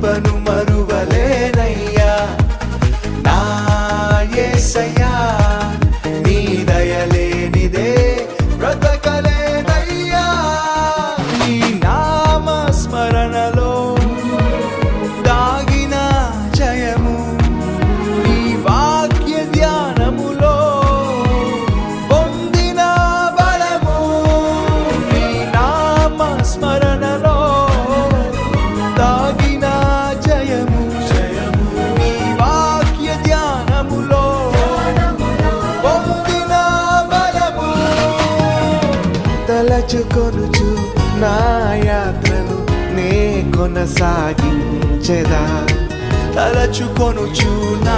కృపను మరువలేనయ్యా. నా ఏసయ్య మరచుకొనుచు నా యాత్రను నే కొనసాగించెదా. తలచుకొనుచు నా